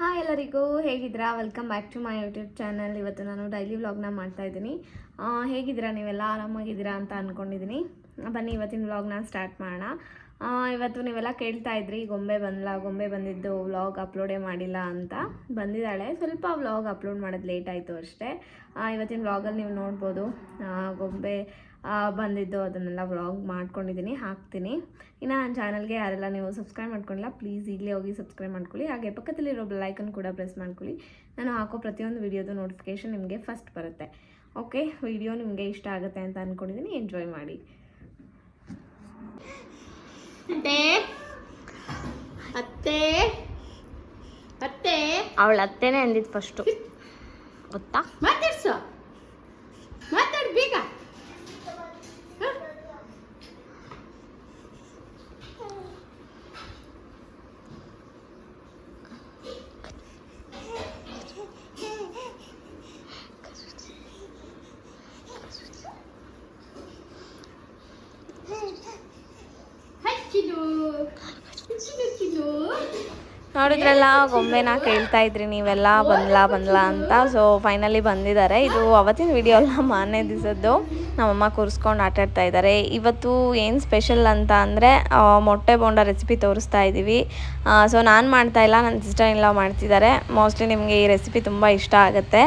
Hi ಎಲ್ಲರಿಗೂ ಹೇಗಿದ್ದೀರಾ? Welcome back to my YouTube channel ಇವತ್ತು ನಾನು ಡೈಲಿ ವ್ಲಾಗ್ನ ಮಾಡ್ತಾ ಇದ್ದೀನಿ. ಆ, ಹೇಗಿದ್ದೀರಾ? ನೀವೆಲ್ಲ ಆರಾಮಾಗಿದ್ದೀರಾ ಅಂತ ಅಂದ್ಕೊಂಡಿದ್ದೀನಿ ಬನ್ನಿ ಇವತ್ತಿನ ವ್ಲಾಗ್ನ ಸ್ಟಾರ್ಟ್ ಮಾಡೋಣ. ಇವತ್ತು ನೀವೆಲ್ಲ ಕೇಳ್ತಾ ಇದ್ರಿ ಗೊಂಬೆ ಬಂದಲ್ಲ ಗೊಂಬೆ ಬಂದಿದ್ದು ವ್ಲಾಗ್ ಅಪ್ಲೋಡೇ ಮಾಡಿಲ್ಲ ಅಂತ ಬಂದಿದ್ದಾಳೆ. ಸ್ವಲ್ಪ ವ್ಲಾಗ್ ಅಪ್ಲೋಡ್ ಮಾಡೋದು ಲೇಟ್ ಆಯಿತು ಅಷ್ಟೇ. ಇವತ್ತಿನ ವ್ಲಾಗಲ್ಲಿ ನೀವು ನೋಡ್ಬೋದು. ಗೊಂಬೆ ಬಂದಿದ್ದು ಅದನ್ನೆಲ್ಲ ವ್ಲಾಗ್ ಮಾಡ್ಕೊಂಡಿದ್ದೀನಿ ಹಾಕ್ತೀನಿ. ಇನ್ನು ನನ್ನ ಚಾನಲ್ಗೆ ಯಾರೆಲ್ಲ ನೀವು ಸಬ್ಸ್ಕ್ರೈಬ್ ಮಾಡ್ಕೊಂಡಿಲ್ಲ ಪ್ಲೀಸ್ ಈಗಲೇ ಹೋಗಿ ಸಬ್ಸ್ಕ್ರೈಬ್ ಮಾಡ್ಕೊಳ್ಳಿ. ಹಾಗೆ ಪಕ್ಕದಲ್ಲಿರೋ ಬೆಲ್ಲೈಕನ್ ಕೂಡ ಪ್ರೆಸ್ ಮಾಡ್ಕೊಳ್ಳಿ. ನಾನು ಹಾಕೋ ಪ್ರತಿಯೊಂದು ವೀಡಿಯೋದು ನೋಟಿಫಿಕೇಷನ್ ನಿಮಗೆ ಫಸ್ಟ್ ಬರುತ್ತೆ. ಓಕೆ ವಿಡಿಯೋ ನಿಮಗೆ ಇಷ್ಟ ಆಗುತ್ತೆ ಅಂತ ಅಂದ್ಕೊಂಡಿದ್ದೀನಿ ಎಂಜಾಯ್ ಮಾಡಿ. ಅತ್ತೆ ಅತ್ತೆ ಅವಳ ಅತ್ತೇನೆ ಅಂದಿದ್ದು ಫಸ್ಟು ಗೊತ್ತಾ? ಮಾತಾಡ್ಸು. ಮಾತಾಡು ಬೇಗ. ನೋಡಿದ್ರಲ್ಲ, ಗೊಂಬೆನ ಕೇಳ್ತಾ ಇದ್ರಿ ನೀವೆಲ್ಲ, ಬಂದ್ಲಾ ಬಂದ್ಲಾ ಅಂತ. ಸೊ ಫೈನಲಿ ಬಂದಿದ್ದಾರೆ. ಇದು ಅವತ್ತಿನ ವಿಡಿಯೋ ಅಲ್ಲ, ಮಾರನೇ ದಿವಸದ್ದು. ನಮ್ಮಮ್ಮ ಕೂರಿಸ್ಕೊಂಡು ಆಟ ಆಡ್ತಾ ಇದ್ದಾರೆ. ಇವತ್ತು ಏನು ಸ್ಪೆಷಲ್ ಅಂತ ಅಂದರೆ ಮೊಟ್ಟೆ ಬೋಂಡ ರೆಸಿಪಿ ತೋರಿಸ್ತಾ ಇದ್ದೀವಿ ಸೊ ನಾನು ಮಾಡ್ತಾ ಇಲ್ಲ ನನ್ನ ಸಿಸ್ಟರ್ ಇಲ್ಲ ಮಾಡ್ತಿದ್ದಾರೆ. ಮೋಸ್ಟ್ಲಿ ನಿಮಗೆ ಈ ರೆಸಿಪಿ ತುಂಬ ಇಷ್ಟ ಆಗುತ್ತೆ.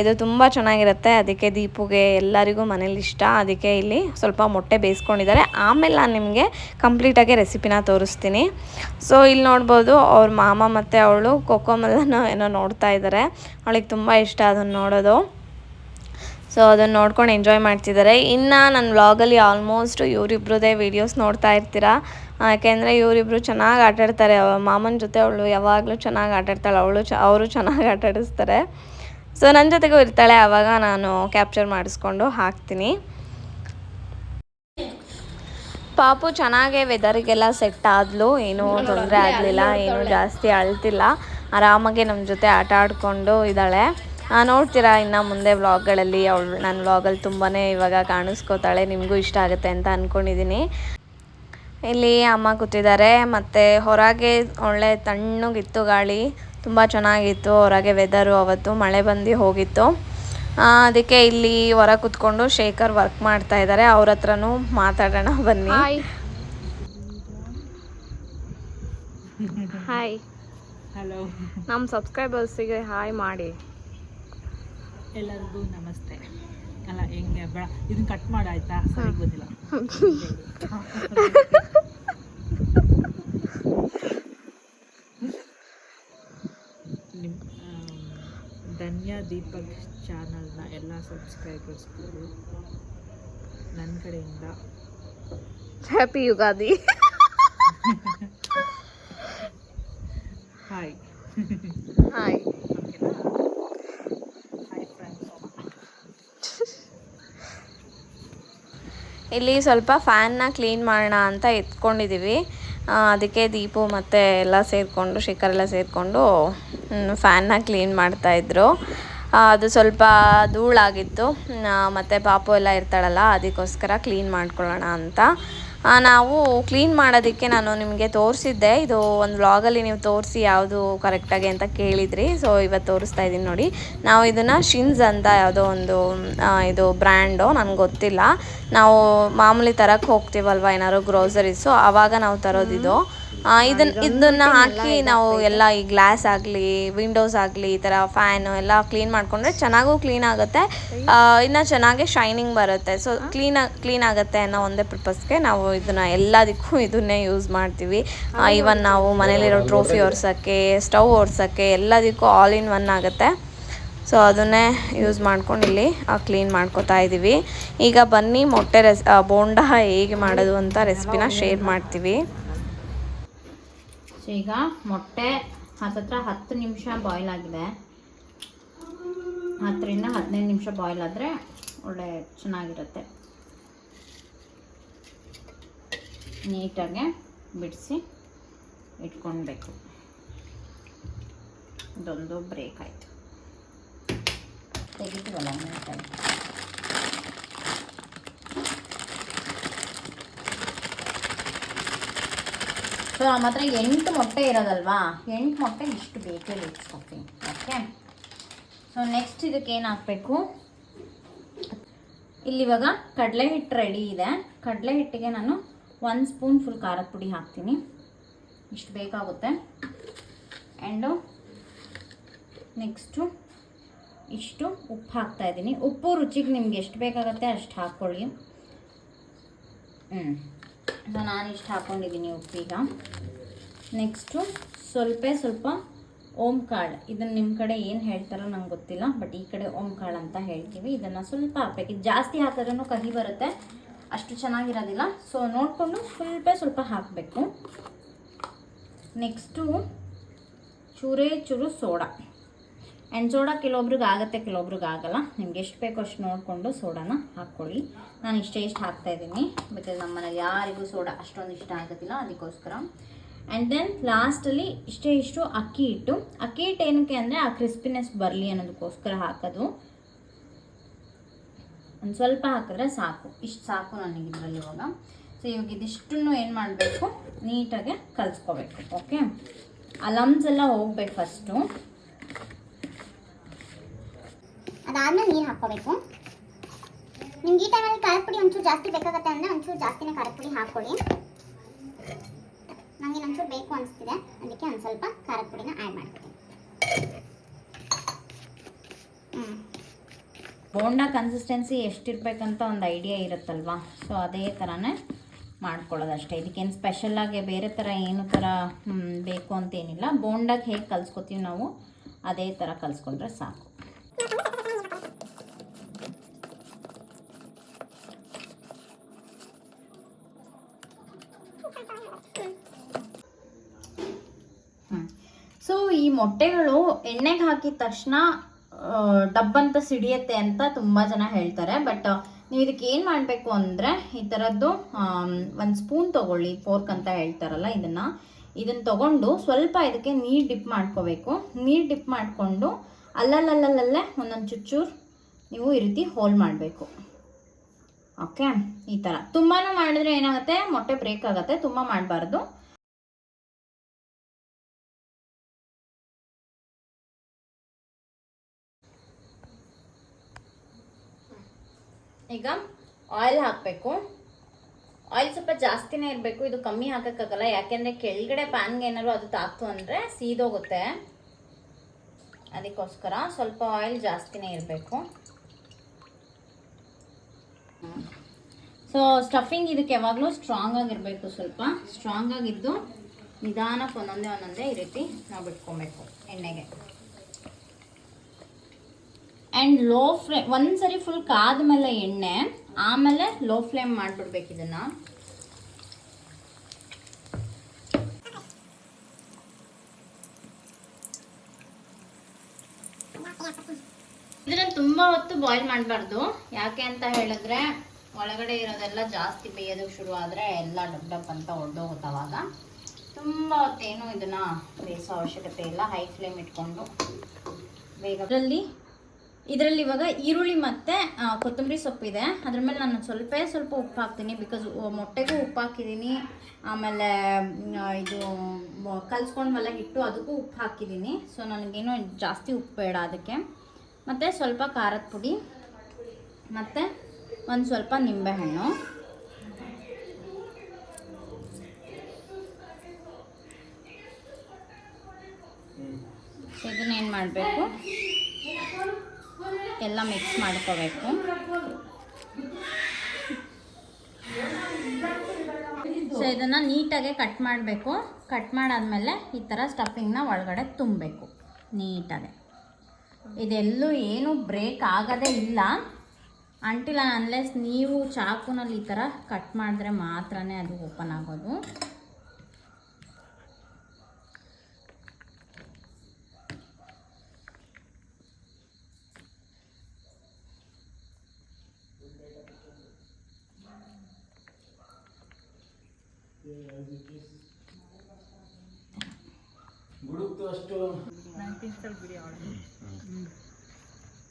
ಇದು ತುಂಬ ಚೆನ್ನಾಗಿರುತ್ತೆ. ಅದಕ್ಕೆ ದೀಪುಗೆ ಎಲ್ಲರಿಗೂ ಮನೇಲಿ ಇಷ್ಟ. ಅದಕ್ಕೆ ಇಲ್ಲಿ ಸ್ವಲ್ಪ ಮೊಟ್ಟೆ ಬೇಯಿಸ್ಕೊಂಡಿದ್ದಾರೆ. ಆಮೇಲೆ ನಾನು ನಿಮಗೆ ಕಂಪ್ಲೀಟಾಗಿ ರೆಸಿಪಿನ ತೋರಿಸ್ತೀನಿ. ಸೊ ಇಲ್ಲಿ ನೋಡ್ಬೋದು, ಅವ್ರ ಮಾಮ ಮತ್ತು ಅವಳು ಕೋಕೋಮಲ್ಲನ ಏನೋ ನೋಡ್ತಾ ಇದ್ದಾರೆ ಅವಳಿಗೆ ತುಂಬ ಇಷ್ಟ ಅದನ್ನು ನೋಡೋದು. ಸೊ ಅದನ್ನು ನೋಡ್ಕೊಂಡು ಎಂಜಾಯ್ ಮಾಡ್ತಿದ್ದಾರೆ ಇನ್ನು ನನ್ನ ವ್ಲಾಗಲ್ಲಿ ಆಲ್ಮೋಸ್ಟ್ ಇವರಿಬ್ರದೇ ವೀಡಿಯೋಸ್ ನೋಡ್ತಾ ಇರ್ತೀರಾ? ಯಾಕೆಂದರೆ ಇವರಿಬ್ರು ಚೆನ್ನಾಗಿ ಆಟಾಡ್ತಾರೆ. ಮಾಮನ ಜೊತೆ ಅವಳು ಯಾವಾಗಲೂ ಚೆನ್ನಾಗಿ ಆಟಾಡ್ತಾಳೆ. ಅವಳು ಚ, ಅವರು ಚೆನ್ನಾಗಿ ಆಟಾಡಿಸ್ತಾರೆ. ಸೊ ನನ್ನ ಜೊತೆಗೂ ಇರ್ತಾಳೆ. ಆವಾಗ ನಾನು ಕ್ಯಾಪ್ಚರ್ ಮಾಡಿಸ್ಕೊಂಡು ಹಾಕ್ತೀನಿ. ಪಾಪು ಚೆನ್ನಾಗೇ ವೆದರಿಗೆಲ್ಲ ಸೆಟ್ ಆದ್ಲು. ಏನೂ ತೊಂದರೆ ಆಗಲಿಲ್ಲ. ಏನೂ ಜಾಸ್ತಿ ಅಳ್ತಿಲ್ಲ. ಆರಾಮಾಗಿ ನಮ್ಮ ಜೊತೆ ಆಟ ಆಡಿಕೊಂಡು ಇದ್ದಾಳೆ ನೋಡ್ತೀರಾ ಇನ್ನು ಮುಂದೆ ವ್ಲಾಗ್ಗಳಲ್ಲಿ ಅವಳು ನನ್ನ ವ್ಲಾಗಲ್ಲಿ ತುಂಬಾ ಇವಾಗ ಕಾಣಿಸ್ಕೋತಾಳೆ ನಿಮಗೂ ಇಷ್ಟ ಆಗುತ್ತೆ ಅಂತ ಅಂದ್ಕೊಂಡಿದ್ದೀನಿ ಇಲ್ಲಿ ಅಮ್ಮ ಕೂತಿದ್ದಾರೆ ಮತ್ತು ಹೊರಗೆ ಒಳ್ಳೆ ತಣ್ಣಗಿತ್ತು ಗಾಳಿ ತುಂಬ ಚೆನ್ನಾಗಿತ್ತು ಹೊರಗೆ ವೆದರು ಅವತ್ತು ಮಳೆ ಬಂದು ಹೋಗಿತ್ತು. ಆ, ಅದಕ್ಕೆ ಇಲ್ಲಿ ಹೊರ ಕೂತ್ಕೊಂಡು ಶೇಖರ್ ವರ್ಕ್ ಮಾಡ್ತಾ ಇದ್ದಾರೆ ಅವ್ರ ಹತ್ರನೂ ಮಾತಾಡೋಣ ಬನ್ನಿ. ಹಾಯ್ ಹಲೋ ನಮ್ಮ ಸಬ್ಸ್ಕ್ರೈಬರ್ಸಿಗೆ ಹಾಯ್ ಮಾಡಿ. ಎಲ್ಲರಿಗೂ ನಮಸ್ತೆ. ಅಲ್ಲ ಹೆಂಗೆ? ಬೇಡ ಇದನ್ನ ಕಟ್ ಮಾಡಾಯ್ತಾ ಸರಿ ಗೊತ್ತಿಲ್ಲ. ನಿಮ್ಮ ಧನ್ಯ ದೀಪಕ್ ಚಾನಲ್ನ ಎಲ್ಲ ಸಬ್ಸ್ಕ್ರೈಬರ್ಸ್ಗಳು ನನ್ನ ಕಡೆಯಿಂದ. ಹ್ಯಾಪಿ ಯುಗಾದಿ ಹಾಯ್ ಹಾಯ್ ಇಲ್ಲಿ ಸ್ವಲ್ಪ ಫ್ಯಾನ್ನ ಕ್ಲೀನ್ ಮಾಡೋಣ ಅಂತ ಎತ್ಕೊಂಡಿದ್ದೀವಿ. ಅದಕ್ಕೆ ದೀಪು ಮತ್ತು ಎಲ್ಲ ಸೇರಿಕೊಂಡು, ಶಿಖರ್ ಎಲ್ಲ ಸೇರಿಕೊಂಡು ಫ್ಯಾನ್ನ ಕ್ಲೀನ್ ಮಾಡ್ತಾಯಿದ್ರು ಅದು ಸ್ವಲ್ಪ ಧೂಳಾಗಿತ್ತು. ಮತ್ತು ಪಾಪು ಎಲ್ಲ ಇರ್ತಾಳಲ್ಲ, ಅದಕ್ಕೋಸ್ಕರ ಕ್ಲೀನ್ ಮಾಡ್ಕೊಳ್ಳೋಣ ಅಂತ. ನಾವು ಕ್ಲೀನ್ ಮಾಡೋದಕ್ಕೆ ನಾನು ನಿಮಗೆ ತೋರಿಸಿದ್ದೆ. ಇದು ಒಂದು ವ್ಲಾಗಲ್ಲಿ ನೀವು ತೋರಿಸಿ ಯಾವುದು ಕರೆಕ್ಟಾಗಿ ಅಂತ ಕೇಳಿದ್ರಿ. ಸೊ ಇವತ್ತು ತೋರಿಸ್ತಾ ಇದ್ದೀನಿ ನೋಡಿ. ನಾವು ಇದನ್ನು ಶಿನ್ಸ್ ಅಂತ ಯಾವುದೋ ಒಂದು ಇದು ಬ್ರ್ಯಾಂಡು ನನಗೆ ಗೊತ್ತಿಲ್ಲ. ನಾವು ಮಾಮೂಲಿ ತರಕ್ಕೆ ಹೋಗ್ತೀವಲ್ವ ಏನಾದ್ರು ಗ್ರೋಸರೀಸು ಆವಾಗ ನಾವು ತರೋದಿದು ಇದನ್ನ ಇದನ್ನ ಹಾಕಿ ನಾವು ಎಲ್ಲ ಈ ಗ್ಲಾಸ್ ಆಗಲಿ ವಿಂಡೋಸ್ ಆಗಲಿ, ಈ ಥರ ಫ್ಯಾನು ಎಲ್ಲ ಕ್ಲೀನ್ ಮಾಡಿಕೊಂಡ್ರೆ ಚೆನ್ನಾಗೂ ಕ್ಲೀನ್ ಆಗುತ್ತೆ. ಇನ್ನು ಚೆನ್ನಾಗಿ ಶೈನಿಂಗ್ ಬರುತ್ತೆ. ಸೊ ಕ್ಲೀನ್ ಕ್ಲೀನ್ ಆಗುತ್ತೆ ಅನ್ನೋ ಒಂದೇ ಪರ್ಪಸ್ಗೆ ನಾವು ಇದನ್ನ ಎಲ್ಲದಕ್ಕೂ ಇದನ್ನೇ ಯೂಸ್ ಮಾಡ್ತೀವಿ. ಇವನ್ ನಾವು ಮನೇಲಿರೋ ಟ್ರೋಫಿ ಒರ್ಸೋಕ್ಕೆ ಸ್ಟವ್ ಒರೆಸೋಕ್ಕೆ ಎಲ್ಲದಕ್ಕೂ ಆಲ್ ಇನ್ ಒನ್ ಆಗುತ್ತೆ. ಸೊ ಅದನ್ನೇ ಯೂಸ್ ಮಾಡ್ಕೊಂಡು ಇಲ್ಲಿ ಕ್ಲೀನ್ ಮಾಡ್ಕೊತಾ ಇದ್ದೀವಿ ಈಗ ಬನ್ನಿ ಮೊಟ್ಟೆ ರೆಸ್ ಬೋಂಡ ಹೇಗೆ ಮಾಡೋದು ಅಂತ ರೆಸಿಪಿನ ಶೇರ್ ಮಾಡ್ತೀವಿ. ಸೊ ಈಗ ಮೊಟ್ಟೆ ಹತ್ತತ್ರ ಹತ್ತು ನಿಮಿಷ ಬಾಯ್ಲ್ ಆಗಿದೆ. ಹತ್ತರಿಂದ ಹದಿನೈದು ನಿಮಿಷ ಬಾಯ್ಲ್ ಆದರೆ ಒಳ್ಳೆ ಚೆನ್ನಾಗಿರುತ್ತೆ. ನೀಟಾಗೆ ಬಿಡಿಸಿ ಇಟ್ಕೊಳ್ಬೇಕು. ಇದೊಂದು ಬ್ರೇಕ್ ಆಯಿತು. ತೆಗಿತೀವಲ್ಲ ನೀಟಾಗಿ? ಸೊ ನಮ್ಮ ಹತ್ರ ಎಂಟು ಮೊಟ್ಟೆ ಇರೋದಲ್ವಾ? ಎಂಟು ಮೊಟ್ಟೆ ಇಷ್ಟು ಬೇಕೇ ಬೇಕು ಸ್ಟಫಿಂಗ್ ಓಕೆ ಸೊ ನೆಕ್ಸ್ಟ್ ಇದಕ್ಕೆ ಏನು ಹಾಕಬೇಕು ಇಲ್ಲಿ ಇವಾಗ ಕಡಲೆ ಹಿಟ್ಟು ರೆಡಿ ಇದೆ. ಕಡಲೆ ಹಿಟ್ಟಿಗೆ ನಾನು ಒಂದು ಸ್ಪೂನ್ ಫುಲ್ ಖಾರದ ಪುಡಿ ಹಾಕ್ತೀನಿ. ಇಷ್ಟು ಬೇಕಾಗುತ್ತೆ. ಆ್ಯಂಡು ನೆಕ್ಸ್ಟು ಇಷ್ಟು ಉಪ್ಪು ಹಾಕ್ತಾಯಿದ್ದೀನಿ ಉಪ್ಪು ರುಚಿಗೆ ನಿಮ್ಗೆ ಎಷ್ಟು ಬೇಕಾಗುತ್ತೆ ಅಷ್ಟು ಹಾಕ್ಕೊಳ್ಳಿ. ಹ್ಞೂ ಸೊ ನಾನು ಇಷ್ಟು ಹಾಕ್ಕೊಂಡಿದ್ದೀನಿ ಉಪ್ಪೀಗ. ನೆಕ್ಸ್ಟು ಸ್ವಲ್ಪ ಸ್ವಲ್ಪ ಓಂ ಕಾಳು. ಇದನ್ನು ನಿಮ್ಮ ಕಡೆ ಏನು ಹೇಳ್ತಾರೋ ನಂಗೆ ಗೊತ್ತಿಲ್ಲ ಬಟ್ ಈ ಕಡೆ ಓಂ ಕಾಳು ಅಂತ ಹೇಳ್ತೀವಿ. ಇದನ್ನು ಸ್ವಲ್ಪ ಹಾಕ್ಬೇಕು. ಇದು ಜಾಸ್ತಿ ಹಾಕಿದ್ರೂ ಕಹಿ ಬರುತ್ತೆ. ಅಷ್ಟು ಚೆನ್ನಾಗಿರೋದಿಲ್ಲ. ಸೊ ನೋಡಿಕೊಂಡು ಸ್ವಲ್ಪ ಸ್ವಲ್ಪ ಹಾಕಬೇಕು. ನೆಕ್ಸ್ಟು ಚೂರೇ ಚೂರು ಸೋಡಾ. ಆ್ಯಂಡ್ ಸೋಡಾ ಕೆಲವೊಬ್ರಿಗೆ ಆಗುತ್ತೆ ಕೆಲವೊಬ್ರಿಗೆ ಆಗಲ್ಲ. ನಿಮ್ಗೆ ಎಷ್ಟು ಬೇಕೋ ಅಷ್ಟು ನೋಡಿಕೊಂಡು ಸೋಡಾನ ಹಾಕ್ಕೊಳ್ಳಿ. ನಾನು ಇಷ್ಟೇ ಇಷ್ಟು ಹಾಕ್ತಾ ಇದ್ದೀನಿ. ಬಿಕಾಸ್ ನಮ್ಮ ಮನೇಲಿ ಯಾರಿಗೂ ಸೋಡಾ ಅಷ್ಟೊಂದು ಇಷ್ಟ ಆಗೋದಿಲ್ಲ, ಅದಕ್ಕೋಸ್ಕರ. ಆ್ಯಂಡ್ ದೆನ್ ಲಾಸ್ಟಲ್ಲಿ ಇಷ್ಟೇ ಇಷ್ಟು ಅಕ್ಕಿ ಹಿಟ್ಟು. ಅಕ್ಕಿ ಹಿಟ್ಟು ಏನಕ್ಕೆ ಅಂದರೆ ಆ ಕ್ರಿಸ್ಪಿನೆಸ್ ಬರಲಿ ಅನ್ನೋದಕ್ಕೋಸ್ಕರ ಹಾಕೋದು. ಒಂದು ಸ್ವಲ್ಪ ಹಾಕಿದ್ರೆ ಸಾಕು. ಇಷ್ಟು ಸಾಕು ನನಗೆ ಇದರಲ್ಲಿ ಇವಾಗ. ಸೊ ಇವಾಗ ಇದಿಷ್ಟನ್ನು ಏನು ಮಾಡಬೇಕು? ನೀಟಾಗಿ ಕಲಿಸ್ಕೋಬೇಕು ಓಕೆ ಆ ಲಮ್ಸ್ ಎಲ್ಲ ಹೋಗ್ಬೇಕು ಫಸ್ಟು ಅದಾದ್ಮೇಲೆ ನೀರು ಹಾಕ್ಕೋಬೇಕು. ನಿಮ್ಗೆ ಈ ಟೈಮಲ್ಲಿ ಖಾರದ ಪುಡಿ ಒಂಚೂರು ಜಾಸ್ತಿ ಬೇಕಾಗುತ್ತೆ ಅಂದರೆ ಒಂಚೂರು ಜಾಸ್ತಿನೇ ಖಾರದ ಪುಡಿ ಹಾಕ್ಕೊಳ್ಳಿ. ನನಗೆ ಒಂಚೂರು ಬೇಕು ಅನಿಸ್ತಿದೆ. ಅದಕ್ಕೆ ಒಂದು ಸ್ವಲ್ಪ ಖಾರದ ಪುಡಿನ ಆ್ಯಡ್ ಮಾಡ್ತೀನಿ. ಬೋಂಡ ಕನ್ಸಿಸ್ಟೆನ್ಸಿ ಎಷ್ಟಿರಬೇಕಂತ ಒಂದು ಐಡಿಯಾ ಇರುತ್ತಲ್ವಾ? ಸೊ ಅದೇ ಥರನೇ ಮಾಡ್ಕೊಳ್ಳೋದು ಅಷ್ಟೇ ಇದಕ್ಕೇನು ಸ್ಪೆಷಲಾಗಿ ಬೇರೆ ಥರ ಏನು ಥರ ಬೇಕು ಅಂತೇನಿಲ್ಲ ಬೋಂಡಾಗೆ ಹೇಗೆ ಕಲ್ಸ್ಕೊತೀವಿ ನಾವು, ಅದೇ ಥರ ಕಲಿಸ್ಕೊಂಡ್ರೆ ಸಾಕು ಸೊ ಈ ಮೊಟ್ಟೆಗಳು ಎಣ್ಣೆಗೆ ಹಾಕಿದ ತಕ್ಷಣ ಡಬ್ಬಂತ ಸಿಡಿಯತ್ತೆ ಅಂತ ತುಂಬ ಜನ ಹೇಳ್ತಾರೆ. ಬಟ್ ನೀವು ಇದಕ್ಕೆ ಏನು ಮಾಡಬೇಕು ಅಂದರೆ, ಈ ಥರದ್ದು ಒಂದು ಸ್ಪೂನ್ ತೊಗೊಳ್ಳಿ ಫೋರ್ಕ್ ಅಂತ ಹೇಳ್ತಾರಲ್ಲ ಇದನ್ನು. ಇದನ್ನು ತಗೊಂಡು ಸ್ವಲ್ಪ ಇದಕ್ಕೆ ನೀರು ಡಿಪ್ ಮಾಡ್ಕೋಬೇಕು. ನೀರು ಡಿಪ್ ಮಾಡಿಕೊಂಡು ಅಲ್ಲಲ್ಲಲ್ಲಲ್ಲೇ ಒಂದೊಂದು ಚುಚ್ಚೂರು ನೀವು ಈ ರೀತಿ ಹೋಲ್ ಮಾಡಬೇಕು. ಓಕೆ ಈ ಥರ ತುಂಬಾ ಮಾಡಿದ್ರೆ ಏನಾಗುತ್ತೆ? ಮೊಟ್ಟೆ ಬ್ರೇಕ್ ಆಗುತ್ತೆ. ತುಂಬ ಮಾಡಬಾರ್ದು. ಈಗ ಆಯಿಲ್ ಹಾಕಬೇಕು. ಆಯಿಲ್ ಸ್ವಲ್ಪ ಜಾಸ್ತಿನೇ ಇರಬೇಕು, ಇದು ಕಮ್ಮಿ ಹಾಕೋಕ್ಕಾಗಲ್ಲ. ಯಾಕೆಂದರೆ ಕೆಳಗಡೆ ಪ್ಯಾನ್ಗೆ ಏನಾದ್ರು ಅದು ತಾಕ್ತು ಅಂದರೆ ಸೀದೋಗುತ್ತೆ. ಅದಕ್ಕೋಸ್ಕರ ಸ್ವಲ್ಪ ಆಯಿಲ್ ಜಾಸ್ತಿನೇ ಇರಬೇಕು. ಸೊ ಸ್ಟಫಿಂಗ್ ಇದಕ್ಕೆ ಯಾವಾಗಲೂ ಸ್ಟ್ರಾಂಗ್ ಆಗಿರಬೇಕು ಸ್ವಲ್ಪ. ಸ್ಟ್ರಾಂಗ್ ಆಗಿದ್ದು ನಿಧಾನಕ್ಕೆ ಒಂದೊಂದೇ ಒಂದೊಂದೇ ಈ ರೀತಿ ನಾವು ಬಿಟ್ಕೊಬೇಕು ಎಣ್ಣೆಗೆ. ಆ್ಯಂಡ್ ಲೋ ಫ್ಲೇಮ್ ಒಂದ್ಸರಿ ಫುಲ್ ಕಾದ್ಮೇಲೆ ಎಣ್ಣೆ ಆಮೇಲೆ ಲೋ ಫ್ಲೇಮ್ ಮಾಡಿಬಿಡ್ಬೇಕು ಇದನ್ನು. ಇದನ್ನ ತುಂಬ ಹೊತ್ತು ಬಾಯ್ಲ್ ಮಾಡಬಾರ್ದು. ಯಾಕೆ ಅಂತ ಹೇಳಿದ್ರೆ ಒಳಗಡೆ ಇರೋದೆಲ್ಲ ಜಾಸ್ತಿ ಬೇಯೋದಕ್ಕೆ ಶುರು ಆದರೆ ಎಲ್ಲ ಡಬ್ ಡಬ್ ಅಂತ ಒಡ್ಡೋಗುತ್ತವಾಗ ತುಂಬ ಹೊತ್ತೇನು ಇದನ್ನ ಬೇಯಿಸೋ ಅವಶ್ಯಕತೆ ಇಲ್ಲ. ಹೈ ಫ್ಲೇಮ್ ಇಟ್ಕೊಂಡು ಬೇಗ ಇದರಲ್ಲಿ ಇದರಲ್ಲಿ ಇವಾಗ ಈರುಳ್ಳಿ ಮತ್ತು ಕೊತ್ತಂಬರಿ ಸೊಪ್ಪಿದೆ ಅದ್ರ ಮೇಲೆ ನಾನು ಸ್ವಲ್ಪ ಸ್ವಲ್ಪ ಉಪ್ಪು ಹಾಕ್ತೀನಿ ಬಿಕಾಸ್ ಮೊಟ್ಟೆಗೂ ಉಪ್ಪು ಹಾಕಿದ್ದೀನಿ. ಆಮೇಲೆ ಇದು ಕಲ್ಸ್ಕೊಂಡು ಕಲ್ಸ್ಕೊಂಡ್ವಲ್ಲ ಹಿಟ್ಟು ಅದಕ್ಕೂ ಉಪ್ಪು ಹಾಕಿದ್ದೀನಿ. ಸೊ ನನಗೇನು ಜಾಸ್ತಿ ಉಪ್ಪು ಬೇಡ ಅದಕ್ಕೆ. ಮತ್ತು ಸ್ವಲ್ಪ ಖಾರದ ಪುಡಿ. ಮತ್ತು ಒಂದು ಸ್ವಲ್ಪ ನಿಂಬೆಹಣ್ಣು. ಇದನ್ನೇನು ಮಾಡಬೇಕು? ಎಲ್ಲ ಮಿಕ್ಸ್ ಮಾಡ್ಕೋಬೇಕು. ಸೊ ಇದನ್ನು ನೀಟಾಗೆ ಕಟ್ ಮಾಡಬೇಕು. ಕಟ್ ಮಾಡಾದ್ಮೇಲೆ ಈ ಥರ ಸ್ಟಫಿಂಗ್ನ ಒಳಗಡೆ ತುಂಬಬೇಕು. ನೀಟಾಗೆ. ಇದೆಲ್ಲೂ ಏನು ಬ್ರೇಕ್ ಆಗೋದೇ ಇಲ್ಲ. ಅಂಟಿಲ್ಲ ಅನ್ಲೆಸ್ ನೀವು ಚಾಕುನಲ್ಲಿ ಈ ಥರ ಕಟ್ ಮಾಡಿದ್ರೆ ಮಾತ್ರನೇ ಅದು ಓಪನ್ ಆಗೋದು.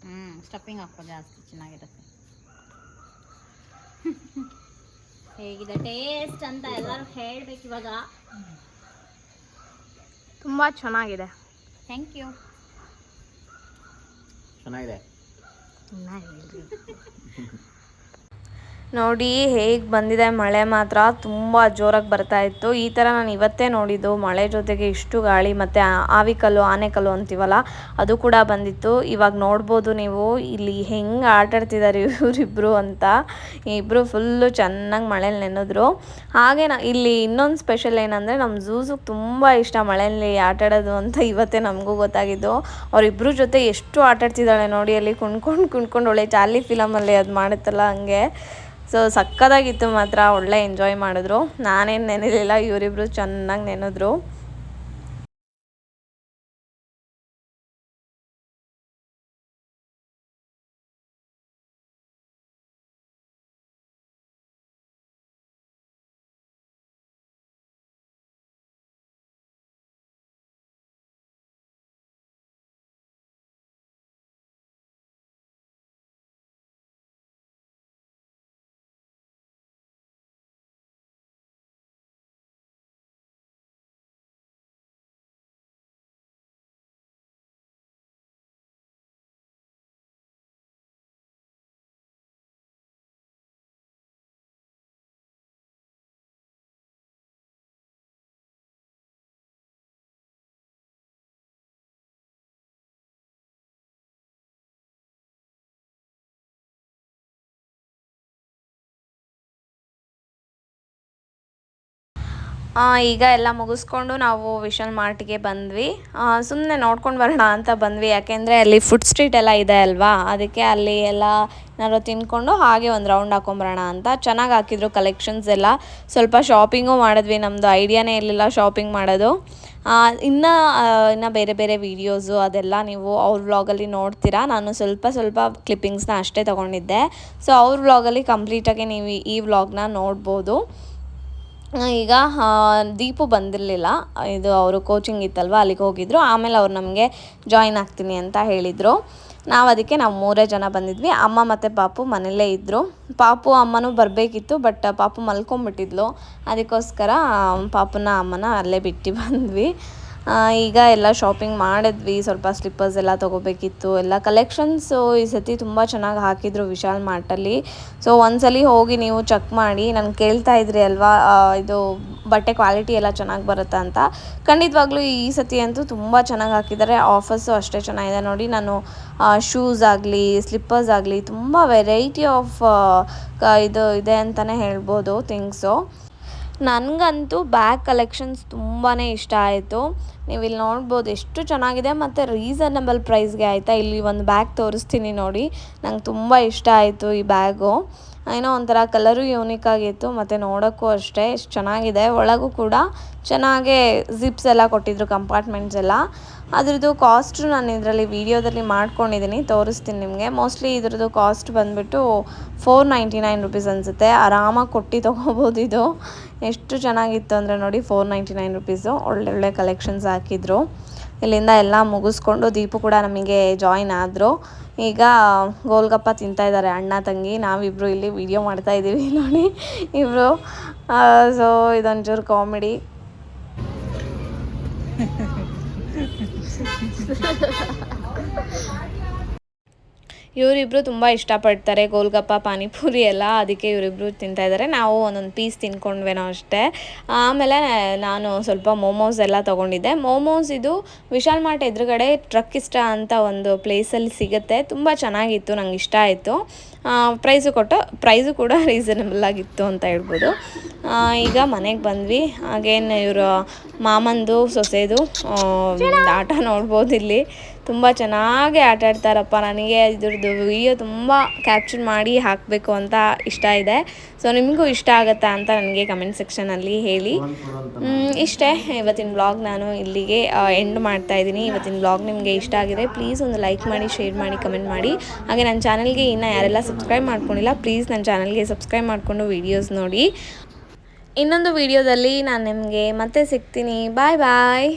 ಹ್ಞೂ ಸ್ಟಫಿಂಗ್ ಹಾಕೋ ಜಾಸ್ತಿ ಚೆನ್ನಾಗಿರುತ್ತೆ. ಹೇಗಿದೆ ಟೇಸ್ಟ್ ಅಂತ ಎಲ್ಲರೂ ಹೇಳ್ಬೇಕು ಇವಾಗ. ತುಂಬಾ ಚೆನ್ನಾಗಿದೆ. ಥ್ಯಾಂಕ್ ಯು ಚೆನ್ನಾಗಿದೆ. ನೋಡಿ ಹೇಗೆ ಬಂದಿದೆ ಮಳೆ ಮಾತ್ರ. ತುಂಬ ಜೋರಾಗಿ ಬರ್ತಾ ಇತ್ತು. ಈ ಥರ ನಾನು ಇವತ್ತೇ ನೋಡಿದ್ದು. ಮಳೆ ಜೊತೆಗೆ ಇಷ್ಟು ಗಾಳಿ ಮತ್ತು ಆವಿಕಲ್ಲು, ಆನೆಕಲ್ಲು ಅಂತೀವಲ್ಲ, ಅದು ಕೂಡ ಬಂದಿತ್ತು. ಇವಾಗ ನೋಡ್ಬೋದು ನೀವು, ಇಲ್ಲಿ ಹೆಂಗೆ ಆಟಾಡ್ತಿದ್ದಾರೆ ಇವರಿಬ್ಬರು ಅಂತ. ಇಬ್ಬರು ಫುಲ್ಲು ಚೆನ್ನಾಗಿ ಮಳೇಲಿ ನೆನೆದ್ರು. ಹಾಗೆ ನಾ, ಇಲ್ಲಿ ಇನ್ನೊಂದು ಸ್ಪೆಷಲ್ ಏನಂದರೆ ನಮ್ಮ ಝೂಝಿಗೆ ತುಂಬ ಇಷ್ಟ ಮಳೆಯಲ್ಲಿ ಆಟಾಡೋದು ಅಂತ ಇವತ್ತೇ ನಮಗೂ ಗೊತ್ತಾಗಿದ್ದು. ಅವರಿಬ್ಬರು ಜೊತೆ ಎಷ್ಟು ಆಟಾಡ್ತಿದ್ದಾಳೆ ನೋಡಿ, ಅಲ್ಲಿ ಕುಣ್ಕೊಂಡು ಕುಣ್ಕೊಂಡು ಒಳ್ಳೆ ಚಾರ್ಲಿ ಫಿಲಮಲ್ಲಿ ಅದು ಮಾಡುತ್ತಲ್ಲ ಹಂಗೆ. ಸೊ ಸಕ್ಕದಾಗಿತ್ತು ಮಾತ್ರ ಒಳ್ಳೆ ಎಂಜಾಯ್ ಮಾಡಿದ್ರು. ನಾನೇನು ನೆನೆಲಿಲ್ಲ ಇವರಿಬ್ರು ಚೆನ್ನಾಗಿ ನೆನೆದ್ರು. ಈಗ ಎಲ್ಲ ಮುಗಿಸ್ಕೊಂಡು ನಾವು ವಿಶಾಲ್ ಮಾರ್ಟ್ಗೆ ಬಂದ್ವಿ. ಸುಮ್ಮನೆ ನೋಡ್ಕೊಂಡು ಬರೋಣ ಅಂತ ಬಂದ್ವಿ. ಯಾಕೆಂದರೆ ಅಲ್ಲಿ ಫುಡ್ ಸ್ಟ್ರೀಟ್ ಎಲ್ಲ ಇದೆ ಅಲ್ವಾ? ಅದಕ್ಕೆ ಅಲ್ಲಿ ಎಲ್ಲ ಏನಾದ್ರು ತಿನ್ಕೊಂಡು ಹಾಗೆ ಒಂದು ರೌಂಡ್ ಹಾಕೊಂಬರೋಣ ಅಂತ. ಚೆನ್ನಾಗಿ ಹಾಕಿದ್ರು ಕಲೆಕ್ಷನ್ಸ್ ಎಲ್ಲ. ಸ್ವಲ್ಪ ಶಾಪಿಂಗು ಮಾಡಿದ್ವಿ. ನಮ್ಮದು ಐಡಿಯಾನೇ ಇರಲಿಲ್ಲ ಶಾಪಿಂಗ್ ಮಾಡೋದು. ಇನ್ನು ಇನ್ನು ಬೇರೆ ಬೇರೆ ವೀಡಿಯೋಸು ಅದೆಲ್ಲ ನೀವು ಅವ್ರ ವ್ಲಾಗಲ್ಲಿ ನೋಡ್ತೀರಾ. ನಾನು ಸ್ವಲ್ಪ ಸ್ವಲ್ಪ ಕ್ಲಿಪ್ಪಿಂಗ್ಸ್ನ ಅಷ್ಟೇ ತೊಗೊಂಡಿದ್ದೆ. ಸೊ ಅವ್ರ ವ್ಲಾಗಲ್ಲಿ ಕಂಪ್ಲೀಟಾಗಿ ನೀವು ಈ ವ್ಲಾಗ್ನ ನೋಡ್ಬೋದು. ಈಗ ದೀಪು ಬಂದಿರಲಿಲ್ಲ. ಇದು ಅವರು ಕೋಚಿಂಗ್ ಇತ್ತಲ್ವ, ಅಲ್ಲಿಗೆ ಹೋಗಿದ್ರು. ಆಮೇಲೆ ಅವ್ರು ನಮಗೆ ಜಾಯಿನ್ ಆಗ್ತೀನಿ ಅಂತ ಹೇಳಿದರು. ನಾವು ಅದಕ್ಕೆ ನಾವು ಮೂರೇ ಜನ ಬಂದಿದ್ವಿ. ಅಮ್ಮ ಮತ್ತು ಪಾಪು ಮನೆಯಲ್ಲೇ ಇದ್ದರು ಪಾಪು ಅಮ್ಮನೂ ಬರಬೇಕಿತ್ತು ಬಟ್ ಪಾಪು ಮಲ್ಕೊಂಬಿಟ್ಟಿದ್ಲು ಅದಕ್ಕೋಸ್ಕರ ಪಾಪುನ ಅಮ್ಮನ ಅಲ್ಲೇ ಬಿಟ್ಟು ಬಂದ್ವಿ. ಈಗ ಎಲ್ಲ ಶಾಪಿಂಗ್ ಮಾಡಿದ್ವಿ. ಸ್ವಲ್ಪ ಸ್ಲಿಪ್ಪರ್ಸ್ ಎಲ್ಲ ತೊಗೋಬೇಕಿತ್ತು. ಎಲ್ಲ ಕಲೆಕ್ಷನ್ಸು ಈ ಸತಿ ತುಂಬ ಚೆನ್ನಾಗಿ ಹಾಕಿದ್ರು ವಿಶಾಲ್ ಮಾರ್ಟಲ್ಲಿ. ಸೊ ಒಂದ್ಸಲಿ ಹೋಗಿ ನೀವು ಚೆಕ್ ಮಾಡಿ. ನಾನು ಕೇಳ್ತಾ ಇದ್ರಿ ಅಲ್ವಾ? ಇದು ಬಟ್ಟೆ ಕ್ವಾಲಿಟಿ ಎಲ್ಲ ಚೆನ್ನಾಗಿ ಬರುತ್ತಾ ಅಂತ. ಖಂಡಿತವಾಗ್ಲೂ ಈ ಸತಿ ಅಂತೂ ತುಂಬ ಚೆನ್ನಾಗಿ ಹಾಕಿದ್ದಾರೆ. ಆಫರ್ಸು ಅಷ್ಟೇ ಚೆನ್ನಾಗಿದೆ. ನೋಡಿ, ನಾನು ಶೂಸ್ ಆಗಲಿ ಸ್ಲಿಪ್ಪರ್ಸ್ ಆಗಲಿ ತುಂಬ ವೆರೈಟಿ ಆಫ್ ಇದು ಇದೆ ಅಂತಲೇ ಹೇಳ್ಬೋದು. ಥಿಂಗ್ಸು ನನಗಂತೂ ಬ್ಯಾಗ್ ಕಲೆಕ್ಷನ್ಸ್ ತುಂಬಾ ಇಷ್ಟ ಆಯಿತು. ನೀವು ಇಲ್ಲಿ ನೋಡ್ಬೋದು ಎಷ್ಟು ಚೆನ್ನಾಗಿದೆ ಮತ್ತು ರೀಸನಬಲ್ ಪ್ರೈಸ್ಗೆ ಆಯಿತಾ? ಇಲ್ಲಿ ಒಂದು ಬ್ಯಾಗ್ ತೋರಿಸ್ತೀನಿ ನೋಡಿ. ನಂಗೆ ತುಂಬ ಇಷ್ಟ ಆಯಿತು ಈ ಬ್ಯಾಗು ಏನೋ ಒಂಥರ ಕಲರು ಯೂನಿಕ್ ಆಗಿತ್ತು, ಮತ್ತು ನೋಡೋಕ್ಕೂ ಅಷ್ಟೇ ಎಷ್ಟು ಚೆನ್ನಾಗಿದೆ. ಒಳಗೂ ಕೂಡ ಚೆನ್ನಾಗೇ ಜಿಪ್ಸ್ ಎಲ್ಲ ಕೊಟ್ಟಿದ್ರು ಕಂಪಾರ್ಟ್ಮೆಂಟ್ಸ್ ಎಲ್ಲ. ಅದ್ರದ್ದು ಕಾಸ್ಟು ನಾನು ಇದರಲ್ಲಿ ವೀಡಿಯೋದಲ್ಲಿ ಮಾಡ್ಕೊಂಡಿದ್ದೀನಿ ತೋರಿಸ್ತೀನಿ ನಿಮಗೆ. ಮೋಸ್ಟ್ಲಿ ಇದ್ರದ್ದು ಕಾಸ್ಟ್ ಬಂದುಬಿಟ್ಟು ಫೋರ್ ನೈಂಟಿ ನೈನ್ ರುಪೀಸ್ ಅನಿಸುತ್ತೆ. ಆರಾಮಾಗಿ ಕೊಟ್ಟು ತೊಗೋಬೋದು ಇದು. ಎಷ್ಟು ಚೆನ್ನಾಗಿತ್ತು ಅಂದರೆ ನೋಡಿ ಫೋರ್ ನೈಂಟಿ ನೈನ್ ರುಪೀಸು ಒಳ್ಳೊಳ್ಳೆ ಕಲೆಕ್ಷನ್ಸ್ ಹಾಕಿದ್ರು. ಇಲ್ಲಿಂದ ಎಲ್ಲ ಮುಗಿಸ್ಕೊಂಡು ದೀಪು ಕೂಡ ನಮಗೆ ಜಾಯಿನ್ ಆದರು. ಈಗ ಗೋಲ್ಗಪ್ಪ ತಿಂತಾ ಇದ್ದಾರೆ, ಅಣ್ಣ ತಂಗಿ. ನಾವಿಬ್ಬರು ಇಲ್ಲಿ ವಿಡಿಯೋ ಮಾಡ್ತಾ ಇದ್ದೀವಿ ನೋಡಿ ಇಬ್ಬರು ಸೊ ಇದೊಂಚೂರು ಕಾಮಿಡಿ ಇವರಿಬ್ಬರು ತುಂಬ ಇಷ್ಟಪಡ್ತಾರೆ, ಗೋಲ್ಗಪ್ಪ, ಪಾನಿಪುರಿ ಎಲ್ಲ, ಅದಕ್ಕೆ ಇವರಿಬ್ಬರು ತಿಂತಾ ಇದ್ದಾರೆ ನಾವು ಒಂದೊಂದು ಪೀಸ್ ತಿನ್ಕೊಂಡ್ವೇನೋ ಅಷ್ಟೇ. ಆಮೇಲೆ ನಾನು ಸ್ವಲ್ಪ ಮೋಮೋಸ್ ಎಲ್ಲ ತೊಗೊಂಡಿದ್ದೆ. ಮೋಮೋಸ್ ಇದು ವಿಶಾಲ್ ಮಾರ್ಟ್ ಎದುರುಗಡೆ ಟ್ರಕ್ ಇಷ್ಟ ಅಂತ ಒಂದು ಪ್ಲೇಸಲ್ಲಿ ಸಿಗುತ್ತೆ. ತುಂಬ ಚೆನ್ನಾಗಿತ್ತು, ನಂಗೆ ಇಷ್ಟ ಆಯಿತು. ಪ್ರೈಸು ಕೊಟ್ಟು ಪ್ರೈಸು ಕೂಡ ರೀಸನಬಲ್ ಆಗಿತ್ತು ಅಂತ ಹೇಳ್ಬೋದು. ಈಗ ಮನೆಗೆ ಬಂದ್ವಿ. ಹಾಗೇನು ಇವರು ಮಾಮಂದು, ಸೊಸೆದು ಆಟ ನೋಡ್ಬೋದು ಇಲ್ಲಿ. ತುಂಬ ಚೆನ್ನಾಗಿ ಆಟ ಆಡ್ತಾರಪ್ಪ. ನನಗೆ ಇದ್ರದ್ದು ವಿಡಿಯೋ ತುಂಬ ಕ್ಯಾಪ್ಚರ್ ಮಾಡಿ ಹಾಕಬೇಕು ಅಂತ ಇಷ್ಟ ಇದೆ. ಸೊ ನಿಮಗೂ ಇಷ್ಟ ಆಗುತ್ತಾ ಅಂತ ನನಗೆ ಕಮೆಂಟ್ ಸೆಕ್ಷನಲ್ಲಿ ಹೇಳಿ. ಇಷ್ಟೇ. ಇವತ್ತಿನ ಬ್ಲಾಗ್ ನಾನು ಇಲ್ಲಿಗೆ ಎಂಡ್ ಮಾಡ್ತಾ ಇದ್ದೀನಿ. ಇವತ್ತಿನ ಬ್ಲಾಗ್ ನಿಮಗೆ ಇಷ್ಟ ಆಗಿದೆ ಪ್ಲೀಸ್ ಒಂದು ಲೈಕ್ ಮಾಡಿ ಶೇರ್ ಮಾಡಿ ಕಮೆಂಟ್ ಮಾಡಿ. ಹಾಗೆ ನನ್ನ ಚಾನಲ್ಗೆ ಇನ್ನೂ ಯಾರೆಲ್ಲ ಸಬ್ಸ್ಕ್ರೈಬ್ ಮಾಡ್ಕೊಂಡಿಲ್ಲ ಪ್ಲೀಸ್ ನನ್ನ ಚಾನಲ್ಗೆ ಸಬ್ಸ್ಕ್ರೈಬ್ ಮಾಡಿಕೊಂಡು ವೀಡಿಯೋಸ್ ನೋಡಿ. ಇನ್ನೊಂದು ವಿಡಿಯೋದಲ್ಲಿ ನಾನು ನಿಮಗೆ ಮತ್ತೆ ಸಿಗ್ತೀನಿ. ಬಾಯ್ ಬಾಯ್